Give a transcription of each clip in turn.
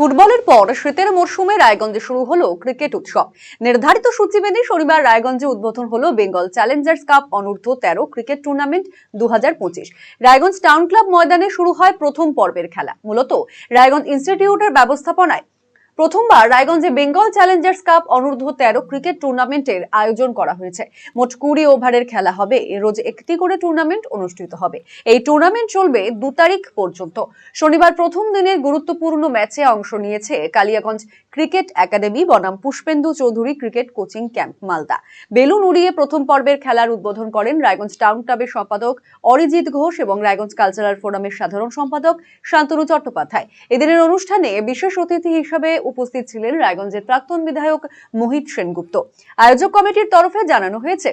ফুটবলের পর শীতের মরশুমে রায়গঞ্জে শুরু হলো ক্রিকেট উৎসব। নির্ধারিত সূচি মেনে শনিবার রায়গঞ্জে উদ্বোধন হলো বেঙ্গল চ্যালেঞ্জার্স কাপ অনূর্ধ্ব তেরো ক্রিকেট টুর্নামেন্ট দু হাজার পঁচিশ। রায়গঞ্জ টাউন ক্লাব ময়দানে শুরু হয় প্রথম পর্বের খেলা। মূলত রায়গঞ্জ ইনস্টিটিউটের ব্যবস্থাপনায় প্রথমবার রায়গঞ্জে বেঙ্গল চ্যালেঞ্জার্স কাপ অনূর্ধ্ব তেরো ক্রিকেট টুর্নামেন্টের আয়োজন করা হয়েছে। মোট কুড়ি ওভারের খেলা হবে। রোজ একটি করে টুর্নামেন্ট অনুষ্ঠিত হবে। এই টুর্নামেন্ট চলবে দু তারিখ পর্যন্ত। শনিবার প্রথম দিনের গুরুত্বপূর্ণ ম্যাচে অংশ নিয়েছে কালিয়াগঞ্জ ক্রিকেট একাডেমি, বনাম Pushpendu Chowdhury cricket coaching camp, Malda. Balloon উড়িয়ে প্রথম পর্বের খেলার উদ্বোধন করেন রায়গঞ্জ টাউন ক্লাবের সম্পাদক অরিজিৎ ঘোষ এবং রায়গঞ্জ কালচারাল ফোরামের সাধারণ সম্পাদক শান্তনু চট্টোপাধ্যায়। এদিনের অনুষ্ঠানে বিশেষ অতিথি হিসেবে উপস্থিত ছিলেন রায়গঞ্জের প্রাক্তন বিধায়ক মোহিত সেনগুপ্ত। আয়োজক কমিটির তরফে জানানো হয়েছে,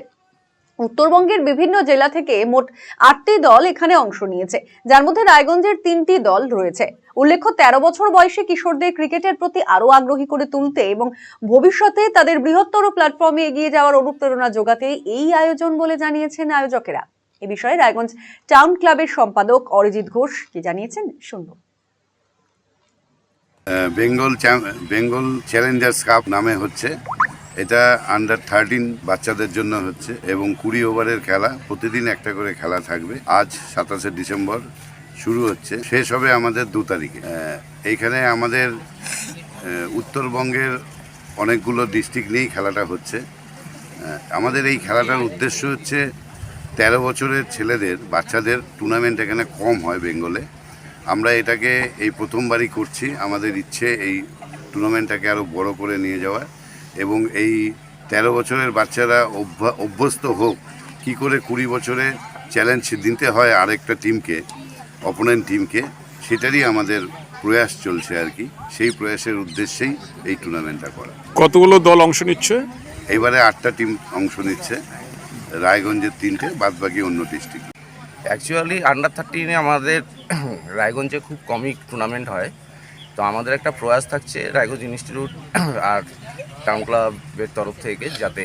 উত্তরবঙ্গের বিভিন্ন জেলা থেকে মোট আটটি দল এখানে অংশ নিয়েছে, যার মধ্যে রায়গঞ্জের তিনটি দল রয়েছে। উল্লেখ্য, তেরো বছর বয়সী কিশোরদের ক্রিকেটের প্রতি আরও আগ্রহী করে তুলতে এবং ভবিষ্যতে তাদের বৃহত্তর প্ল্যাটফর্মে এগিয়ে যাওয়ার অনুপ্রেরণা যোগাতে এই আয়োজন বলে জানিয়েছেন আয়োজকেরা। এ বিষয়ে রায়গঞ্জ টাউন ক্লাবের সম্পাদক অরিজিৎ ঘোষ কি জানিয়েছেন শুনব। বেঙ্গল বেঙ্গল চ্যালেঞ্জার্স কাপ নামে হচ্ছে। এটা আন্ডার থার্টিন বাচ্চাদের জন্য হচ্ছে এবং কুড়ি ওভারের খেলা, প্রতিদিন একটা করে খেলা থাকবে। আজ সাতাশে ডিসেম্বর শুরু হচ্ছে। শেষ হবে আমাদের দু তারিখে। এইখানে আমাদের উত্তরবঙ্গের অনেকগুলো ডিস্ট্রিক্ট নিয়েই খেলাটা হচ্ছে। আমাদের এই খেলাটার উদ্দেশ্য হচ্ছে, তেরো বছরের ছেলেদের, বাচ্চাদের টুর্নামেন্ট এখানে কম হয় বেঙ্গলে। আমরা এটাকে এই প্রথমবারই করছি। আমাদের ইচ্ছে এই টুর্নামেন্টটাকে আরও বড় করে নিয়ে যাওয়া এবং এই তেরো বছরের বাচ্চারা অভ্যা- অভ্যস্ত হোক কি করে কুড়ি বছরে চ্যালেঞ্জ দিতে হয় আরেকটা টিমকে অপোনেন্ট টিমকে সেটারই আমাদের প্রয়াস চলছে আর কি। সেই প্রয়াসের উদ্দেশ্যেই এই টুর্নামেন্টটা করা। কতগুলো দল অংশ নিচ্ছে? এবারে আটটা টিম অংশ নিচ্ছে। রায়গঞ্জের তিনটে বাদবাকি অন্য ডিস্ট্রিক্ট অ্যাকচুয়ালি আন্ডার থার্টিনে আমাদের রায়গঞ্জে খুব কমই টুর্নামেন্ট হয়। তো আমাদের একটা প্রয়াস থাকছে রায়গঞ্জ ইনস্টিটিউট আর টাউন ক্লাবের তরফ থেকে যাতে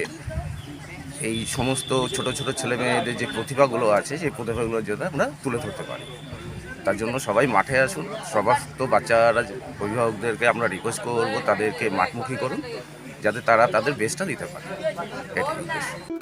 এই সমস্ত ছোট ছোট ছেলে মেয়েদের যে প্রতিভাগুলো আছে, সেই প্রতিভাগুলো যাতে আমরা তুলে ধরতে পারি। তার জন্য সবাই মাঠে আসুন। সমস্ত বাচ্চারা, অভিভাবকদেরকে আমরা রিকোয়েস্ট করব, তাদেরকে মাঠমুখী করুন, যাতে তারা তাদের বেস্টটা দিতে পারে। এটাই